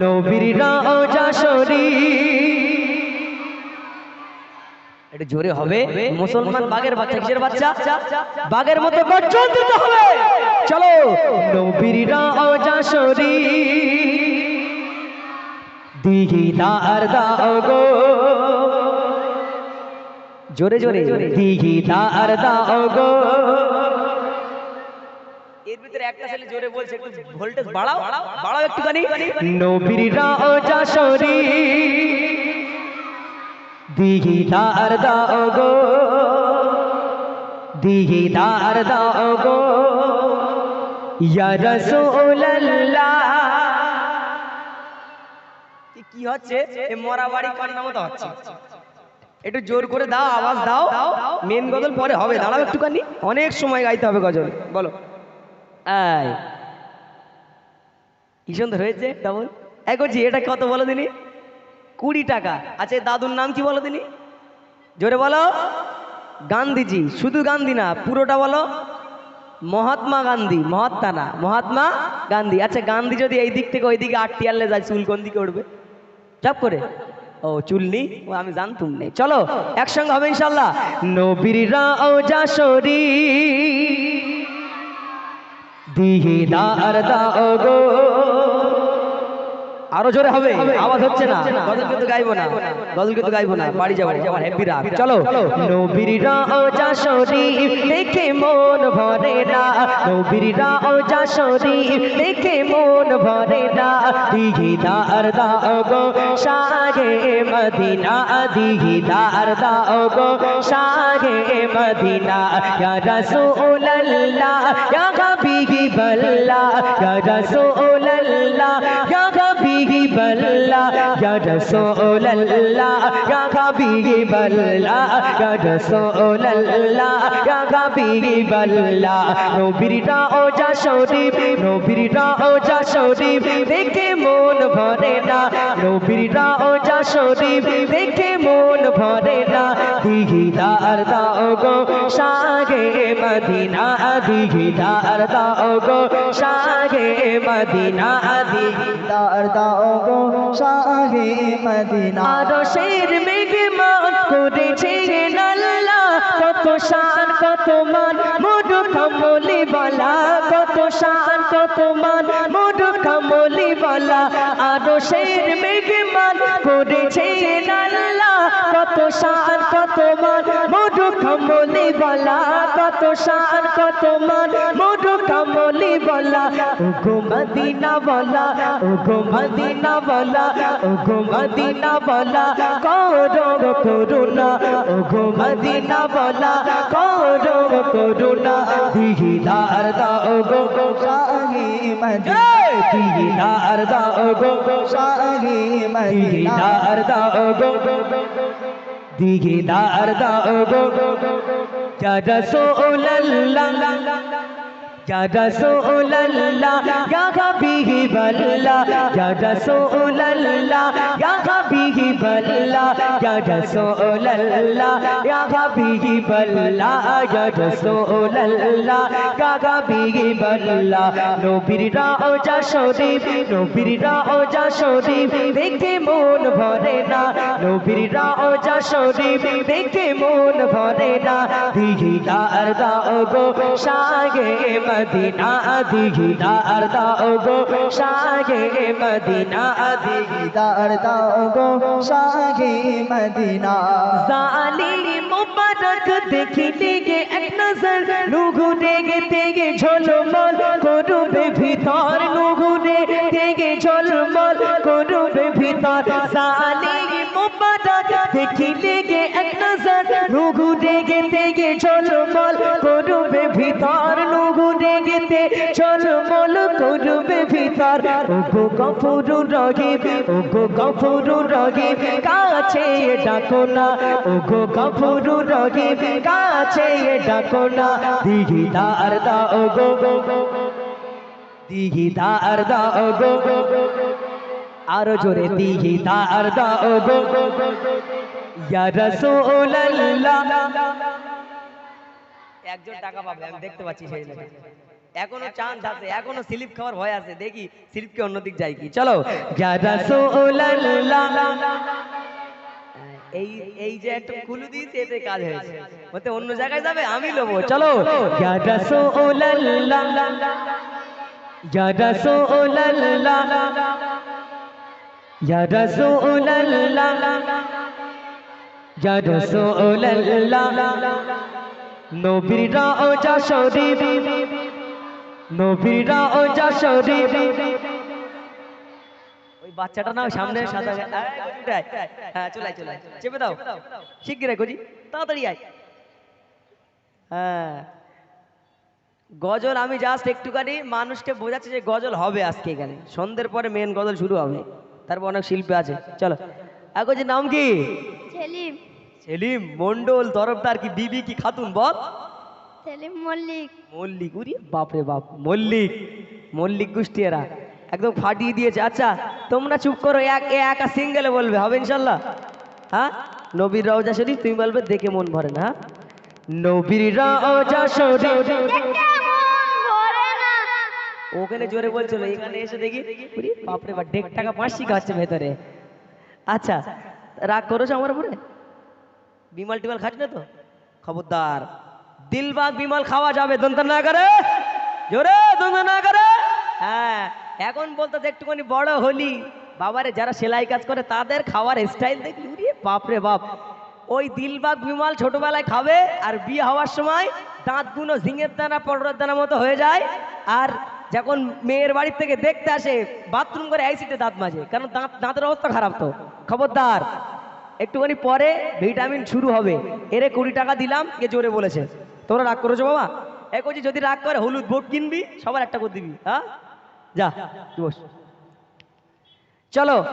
নবীর রওজা শরীফ। এটা জোরে হবে। মুসলমান বাগের বাচ্চা কিসের বাচ্চা? বাগের মতো গর্জন দিতে হবে। চলো। দিগিদার দাও গো। জোরে জোরে। দিগিদার দাও গো। এর ভিতরে একটা ছেলে জোরে বলছে একটু ভোল্টেজ বাড়াও বাড়াও একটুখানি। নবীর দিগিদার দাও গো। দিগিদার দাও গো। ইয়া রাসূলুল্লাহ। কি কি হচ্ছে? এ মরা বাড়ি কান্না মতো হচ্ছে। একটু জোর করে দাও আওয়াজ দাও। মেন গজল পরে হবে দাঁড়াও একটুখানি। অনেক সময় গাইতে হবে গজল বলো। এই কি সুন্দর হয়েছে কেমন এই করছি, এটা কত বলো দিনি? কুড়ি টাকা। আচ্ছা দাদুর নাম কি বলো দিনি? জোরে বলো। গান্ধীজি, শুধু গান্ধী না, পুরোটা বলো। মহাত্মা গান্ধী, মহাত্মা না, মহাত্মা গান্ধী। আচ্ছা গান্ধী যদি এই দিক থেকে ওই দিকে আটটি আনলে যায়, চুল কোন দিকে উঠবে? চাপ করে। ও, চুল নেই? ও, আমি জানতুম নেই। চলো, একসঙ্গে হবে ইনশাল্লাহ। নবীর রাওজা শরীফ দিদার দাও গো আরও জোরে হবে? আওয়াজ হচ্ছে না। গজল কিন্তু গাইবো না। গজল কিন্তু গাইবো না। বাড়ি যাব আমার হ্যাপি রাত চলো। নবীর রাওজা শরীফ দেখে মন ভরে না। নবীর রাওজা শরীফ দেখে মন ভরে না। দিদার দাও গো সাগে মদিনা। দিদার দাও গো সাগে মদিনা। ইয়া রাসূলুল্লাহ ইয়া হাবিবাল্লাহ ইয়া রাসূলুল্লাহ ইয়া হাবিবাল্লাহ ইয়া রাসূলুল্লাহ ইয়া হাবিবাল্লাহ ইয়া রাসূলুল্লাহ ইয়া হাবিবাল্লাহ নবীর রওজা শরীফ নবীর রওজা শরীফ দেখে মন ভরে না নবীর রওজা শরীফ দেখে মন ভরে না দিগিদার দাও গো, সাগে মদিনা দিদার দাও গো, সাগে মদিনা দিদার দাও গো, সাগে মদিনা। আরও শের মেঘে মান করেছে নাল্লা কত শান, কত মান, মধু কমলি আরও শের মেঘে মান করেছে নাল্লা কত শান কত মান মধু কমলি বলা। কত শান কত মান মধু কমলি বলা। ও গো মদিনা বলা ও গো মদিনা বলা ও গো মদিনা বলা। করো করুণা ও গো মদিনা বলা। করো করুণা দিদার দাও গো গো সাহি মদিনা। দিদার দাও গো গো সাহি মদিনা দিদার দাও গো দিদার দাও গো ইয়া রাসূলুল্লাহ ইয়া রাসূলুল্লাহ ইয়া হাবিবাল্লাহ ইয়া রাসূলুল্লাহ ইয়া হাবিবাল্লাহ ইয়া রাসূলুল্লাহ ইয়া হাবিবাল্লাহ ইয়া রাসূলুল্লাহ ইয়া হাবিবাল্লাহ নবীর রওজা শরীফ নবীর রওজা শরীফ দেখে মন ভরে না নবীর রওজা শরীফ দেখে মন ভরে না দিদার দাও গো সাগে মদিনা দিদার দাও গো সাগে মদিনা দিদার দাও গো সাগে মদিনা জালিম মুবারক দেখিতে গে এক নজর নুগুনে গে তেগে ঝলমল করবে ভিতর নুগুনে তেগে ঝলমল করবে ভিতর জালিম মুবারক দেখিতে গে এক নজর নুগুনে গে তেগে ঝলমল করবে ভিতর নুগুনে গেতে ঝলমল করবে ভিতর, ওগো গফুরু রহিম, ওগো গফুরু রহিম, কাছে ডাকো না। ওগো গফুরু রহিম, কাছে ডাকো না। দিগিদার দা, ওগো দিগিদার দা, ওগো আরও জোরে দিগিদার দা, ওগো ইয়া রাসূলুল্লাহ। একজন টাকা পাবে, আমি দেখতে পাচ্ছি সেই এখনও চান্স আছে এখনও স্লিপ খাওয়ার ভয় আছে দেখি স্লিপকে অন্যদিক যাই কি চলো। এই এই যে একটা কুলু দিয়েছে এতে কাজ হয়েছে। ওতে অন্য জায়গায় যাবে আমি লবো চলো। ইয়া রাসূলুল্লাহ ইয়া রাসূলুল্লাহ নবীর শরীফ ওই বাচ্চাটা না ওই সামনে সাদা। হ্যাঁ চলে আয়, চলে আয়। চেপে দাও। শিগগির গজি তাড়াতাড়ি আয়। হ্যাঁ। গজল আমি জাস্ট একটুখানি মানুষকে বোঝাচ্ছি যে গজল হবে আজকে এখানে। সন্ধ্যের পরে মেন গজল শুরু হবে। তারপর অনেক শিল্পী আছে। চলো। আগজি নাম কি? সেলিম। সেলিম মন্ডল তরফদার কি বিবি কি খাতুন বল। সেলিম মল্লিক। মল্লিক উরি বাপরে বাপ মল্লিক মল্লিক গোষ্ঠী এরা একদম ফাটিয়ে দিয়েছে। আচ্ছা তোমরা চুপ করো এক এ একা সিঙ্গেলে বলবে হবে ইনশাল্লাহ? হ্যাঁ? নবীর রওজা শরীফ তুমি বলবে দেখে মন ভরে না হ্যাঁ? নবীর রওজা শরীফ। ওখানে জোরে বলছিল এখানে এসে দেখি বাপরে বাপ ডেক টাকা পাঁচশি খাচ্ছে ভেতরে। আচ্ছা রাগ করেছ আমার উপরে? বিমাল টিমাল খাচ্ছ না তো? খবরদার। দিলবাগ বিমল খাওয়া যাবে দন্ত না করে জোরে দন্ত না করে হ্যাঁ এখন বলতো একটুখানি বড় হলি। বাবারে, যারা সেলাই কাজ করে, তাদের খাওয়ার স্টাইল দেখলি? বাপরে বাপ। ওই দিলবাগ বিমল ছোটবেলায় খাবে, আর বিয়ে হওয়ার সময় দাঁতগুলো ঝিঙের দানা পটরের দানা মতো হয়ে যায়। আর যখন মেয়ের বাড়ির থেকে দেখতে আসে বাথরুম করে অ্যাসিডে দাঁত মাজে। কারণ দাঁত, দাঁতের অবস্থা খারাপ তো। খবরদার, একটুখানি পরে ভিটামিন শুরু হবে। এরে কুড়ি টাকা দিলাম কে জোরে বলেছে। তোমরা রাগ করেছ বাবা? এ করছি যদি রাগ করে, হলুদ বোট কিনবি, সবার একটা করে দিবি। হ্যাঁ? যা বস। চলো।